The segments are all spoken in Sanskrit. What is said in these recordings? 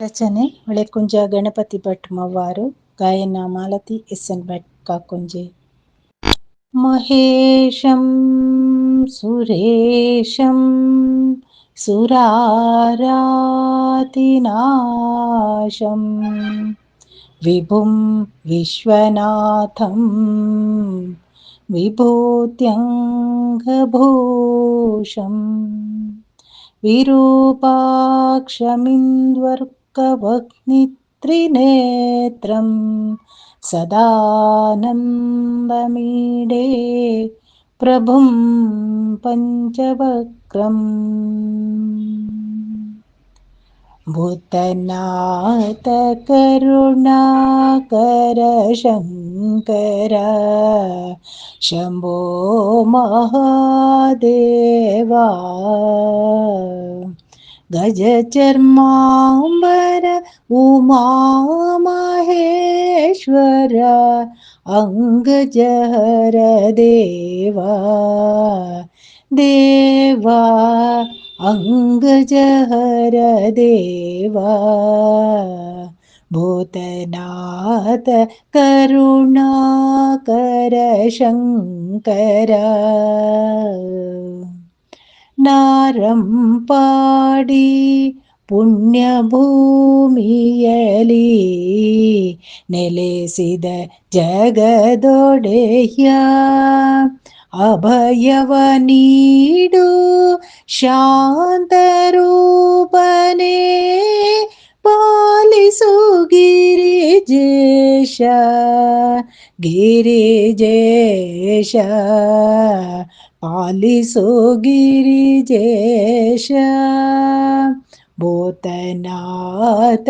ರಚನೆ ಹೊಳೆಕುಂಜ ಗಣಪತಿ ಭಟ್ ಮವ್ವಾರು ಗಾಯನ ಮಾಲತಿ ಎಸ್ ಎನ್ ಭಟ್ ಕಾಕುಂಜೆ ಮಹೇಶಂ ಸುರೇಶಂ ಸುರಾರಾತಿನಾಶಂ ವಿಭುಂ ವಿಶ್ವನಾಥಂ ವಿಭೂತ್ಯಂಗಭೂಷಂ विरूपाक्षमिन्द्वर्कवह्नित्रिनेत्रं सदानन्दमीडे प्रभुं पञ्चवक्त्रम्। भूतनाथ करुणाकर शङ्कर शम्भो महादेवा गजचर्माम्बर उमामहेश्वर अङ्गजहर देवा। देवा अङ्गजहर देवा। भूतनाथ करुणाकर शङ्कर ನಾರಂಪಾಡಿ ಪುಣ್ಯಭೂಮಿಯಲಿ ನೆಲೆಸಿದ ಜಗದೊಡೆಯ ಅಭಯವ ನೀಡು ಶಾಂತರೂಪನೇ ಪಾಲಿಸು ಗಿರಿಜೇಶ गिरिजेश। पालिसु गिरिजेश शङ्कर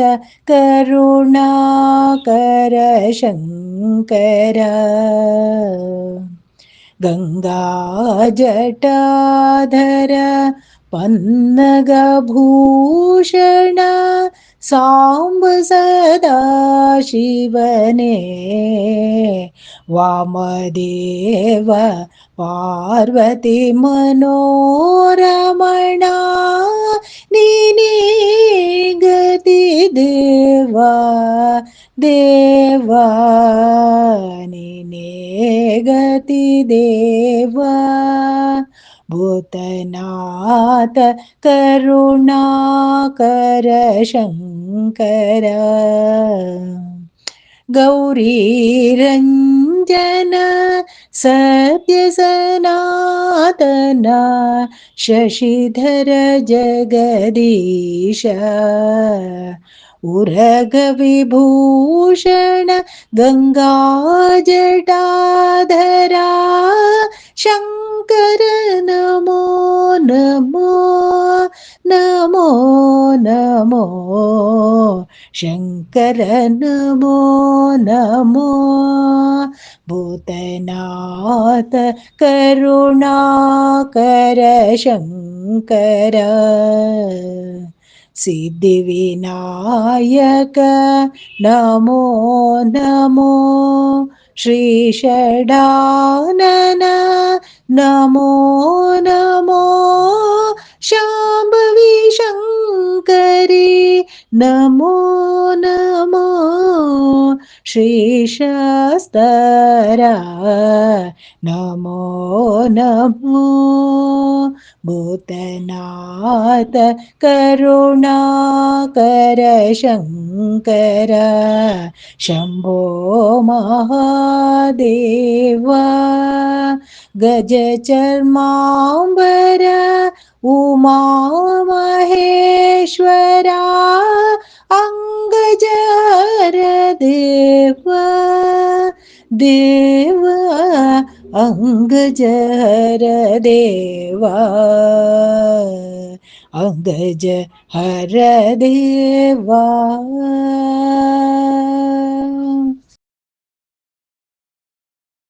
करुणाकर शङ्कर। गङ्गाजटाधर पन्नगभूषण சாம்பு சதா சிவனே வாமதேவ பார்வதி மனோரமணா நீதி தேவா தேவா நீ நேகதி தேவா. भूतनाथ करुणाकर शङ्कर गौरीरञ्जन सत्यसनातन शशिधर जगदीश। उरगविभूषण गङ्गाजटाधरा शङ्कर नमो नमो नमो नमो शङ्कर नमो नमो भूतनाथ करुणाकर शङ्कर सिद्धिविनायक नमो नमो श्रीषडानन नमो नमो शम्भवि शङ्करे नमो नमो श्रीशस्तरा नमो नमो भूतनाथ करुणाकर शङ्कर शम्भो महादेव गजचर्माम्बर उमा महेश्वरा अङ्ग ജര ദേവ ദേവ അംഗ ജര ദേവ അംഗ ജര ദേവ